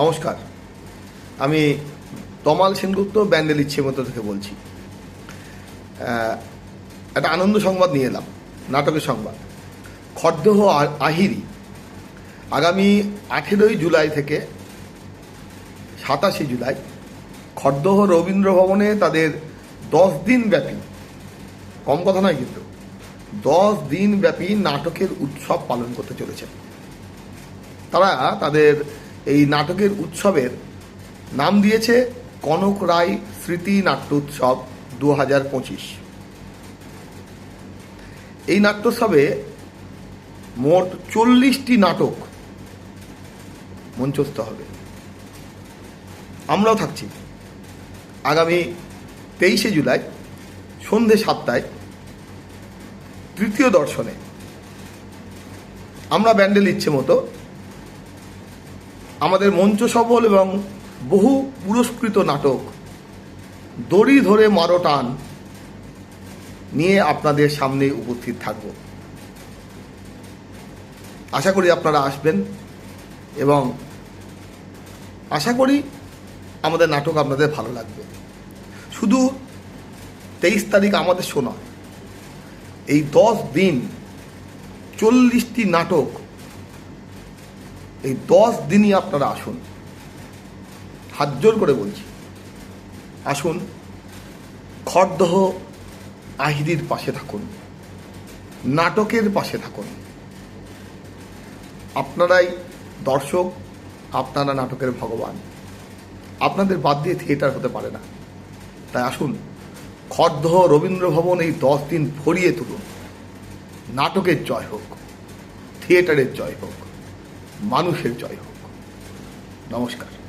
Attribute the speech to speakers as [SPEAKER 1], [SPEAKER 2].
[SPEAKER 1] নমস্কার। আমি তমাল সেনগুপ্ত, ব্যান্ডেল ইচ্ছে মতো থেকে বলছি। একটা আনন্দ সংবাদ নিয়ে এলাম, নাটকের সংবাদ। খদ্দহ আহিরি আগামী আঠেরোই জুলাই থেকে সাতাশে জুলাই খদ্দহ রবীন্দ্র ভবনে তাদের দশ দিন ব্যাপী, কম কথা নয় কিন্তু, দশ দিন ব্যাপী নাটকের উৎসব পালন করতে চলেছে। তারা তাদের এই নাটকের উৎসবের নাম দিয়েছে কনক রায় স্মৃতি নাট্য উৎসব দু পঁচিশ। এই নাট্যোৎসবে মোট চল্লিশটি নাটক মঞ্চস্থ হবে। আমরাও থাকছি। আগামী তেইশে জুলাই, সন্ধে সাতটায় তৃতীয় দর্শনে। আমরা ব্যান্ডেল ইচ্ছে মতো আমাদের মঞ্চ সফল এবং বহু পুরস্কৃত নাটক দড়ি ধরে মারো টান নিয়ে আপনাদের সামনে উপস্থিত থাকব। আশা করি আপনারা আসবেন এবং আশা করি আমাদের নাটক আপনাদের ভালো লাগবে। শুধু তেইশ তারিখ আমাদের শোনা এই দশ দিন চল্লিশটি নাটক এই দশ দিনই আপনারা আসুন। হাত জোর করে বলছি। আসুন, খড়দহ আহিরির পাশে থাকুন, নাটকের পাশে থাকুন। আপনারাই দর্শক, আপনারা নাটকের ভগবান। আপনাদের বাদ দিয়ে থিয়েটার হতে পারে না। তাই আসুন, খড়দহ রবীন্দ্র ভবন এই দশ দিন ভরিয়ে তুলুন। নাটকের জয় হোক, থিয়েটারের জয় হোক। মানুষের জয় হোক। নমস্কার।